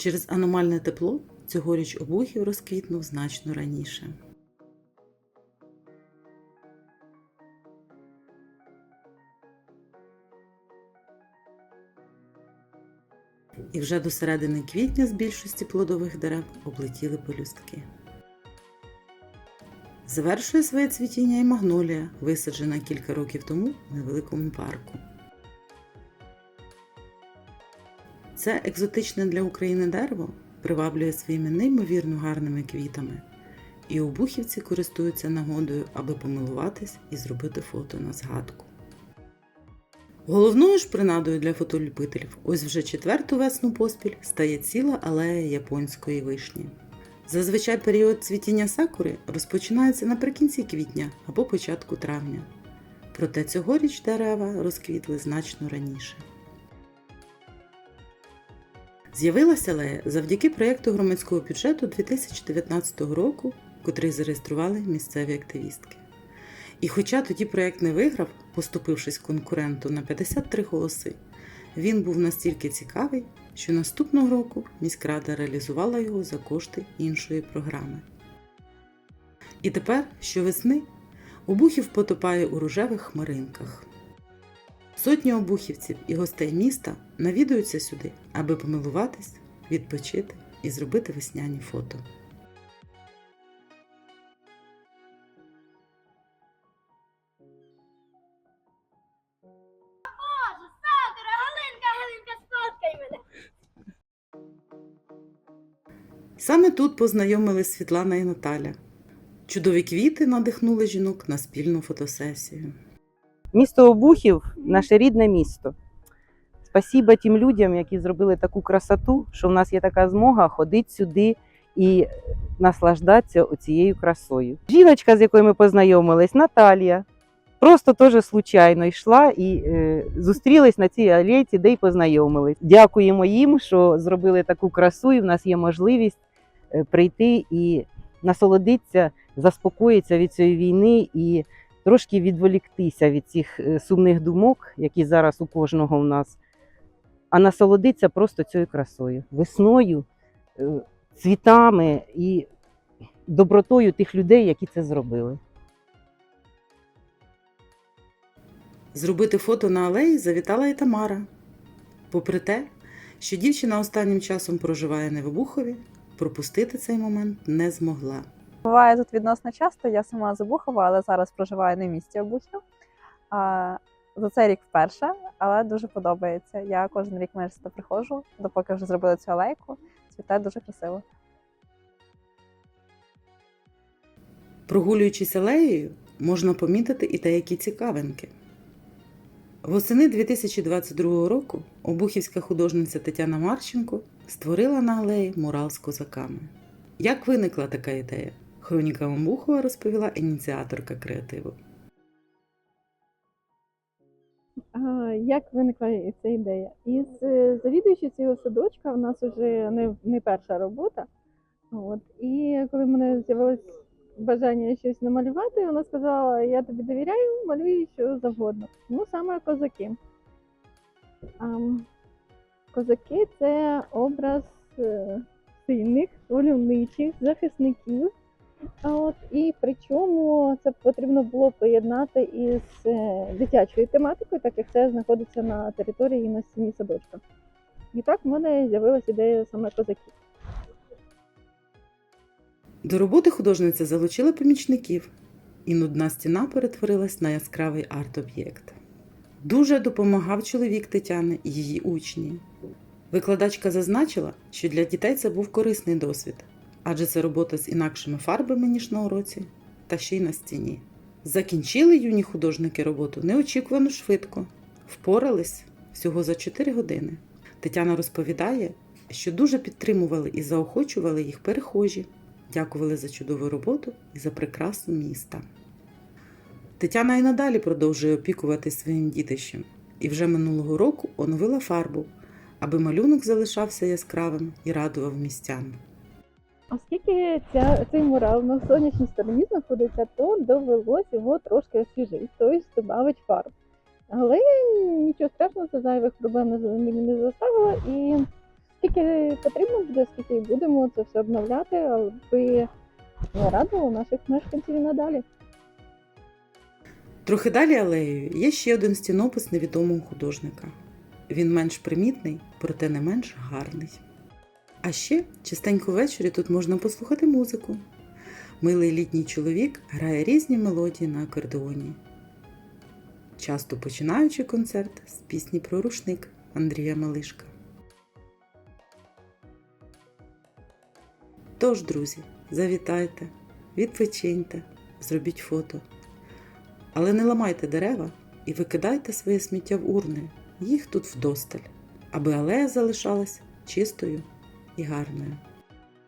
Через аномальне тепло цьогоріч обухів розквітнув значно раніше. І вже до середини квітня з більшості плодових дерев облетіли пелюстки. Завершує своє цвітіння і магнолія, висаджена кілька років тому в невеликому парку. Це екзотичне для України дерево приваблює своїми неймовірно гарними квітами, і обухівці користуються нагодою, аби помилуватись і зробити фото на згадку. Головною ж принадою для фотолюбителів ось вже четверту весну поспіль стає ціла алея японської вишні. Зазвичай період цвітіння сакури розпочинається наприкінці квітня або початку травня. Проте цьогоріч дерева розквітли значно раніше. З'явилася алея завдяки проєкту громадського бюджету 2019 року, котрий зареєстрували місцеві активістки. І хоча тоді проєкт не виграв, поступившись конкуренту на 53 голоси, він був настільки цікавий, що наступного року міськрада реалізувала його за кошти іншої програми. І тепер, щовесни, обухів потопає у рожевих хмаринках. Сотні обухівців і гостей міста навідуються сюди, аби помилуватись, відпочити і зробити весняні фото. Саме тут познайомились Світлана і Наталя. Чудові квіти надихнули жінок на спільну фотосесію. Місто Обухів наше рідне місто. Спасіба тим людям, які зробили таку красоту, що в нас є така змога ходити сюди і наслаждатися цією красою. Жіночка, з якою ми познайомились, Наталія, просто теж случайно йшла і е, зустрілись на цій алейці, де й познайомились. Дякуємо їм, що зробили таку красу, і в нас є можливість е, прийти і насолодитися, заспокоїтися від цієї війни і трошки відволіктися від цих е, сумних думок, які зараз у кожного в нас, а насолодитися просто цією красою, весною, е, цвітами і добротою тих людей, які це зробили. Зробити фото на алеї завітала і Тамара. Попри те, що дівчина останнім часом проживає не в Обухові, пропустити цей момент не змогла. Буває тут відносно часто. Я сама з Обухова, але зараз проживаю в місті Обухів. За цей рік вперше, але дуже подобається. Я кожен рік майже сюди приходжу, допоки вже зробили цю алейку. Цвітає дуже красиво. Прогулюючись алеєю, можна помітити і деякі цікавинки. Восени 2022 року обухівська художниця Тетяна Марченко створила на алеї мурал з козаками. Як виникла така ідея? Хроніка Обухова розповіла ініціаторка креативу. Як виникла ця ідея? Із е, завідуючи цього садочка, у нас вже не, не перша робота. От. І коли в мене з'явилось бажання щось намалювати, вона сказала: Я тобі довіряю, малюй що завгодно. Ну, саме козаки. Козаки це образ е, сильних, вольовничих, захисників. От і причому це потрібно було поєднати із е, дитячою тематикою, так як це знаходиться на території на стіні садочка. І так в мене з'явилася ідея саме козаків. До роботи художниця залучила помічників, і нудна стіна перетворилась на яскравий арт-об'єкт. Дуже допомагав чоловік Тетяни і її учні. Викладачка зазначила, що для дітей це був корисний досвід, адже це робота з інакшими фарбами, ніж на уроці, та ще й на стіні. Закінчили юні художники роботу неочікувано швидко, впорались всього за 4 години. Тетяна розповідає, що дуже підтримували і заохочували їх перехожі, дякували за чудову роботу і за прикрасу міста. Тетяна і надалі продовжує опікуватись своїм дітищем і вже минулого року оновила фарбу, аби малюнок залишався яскравим і радував містян. Оскільки ця, цей мурал на сонячній стороні знаходиться, то довелось його трошки освіжити, тобто додати фарб. Але нічого страшного, це зайвих проблем не, заставило. І скільки потрібно буде, скільки будемо це все обновляти, аби радувало наших мешканців надалі. Трохи далі алеєю є ще один стінопис невідомого художника. Він менш примітний, проте не менш гарний. А ще частенько ввечері тут можна послухати музику. Милий літній чоловік грає різні мелодії на акордеоні, часто починаючи концерт з пісні про рушник Андрія Малишка. Тож, друзі, завітайте, відпочиньте, зробіть фото. Але не ламайте дерева і викидайте своє сміття в урни. Їх тут вдосталь, аби алея залишалась чистою і гарною.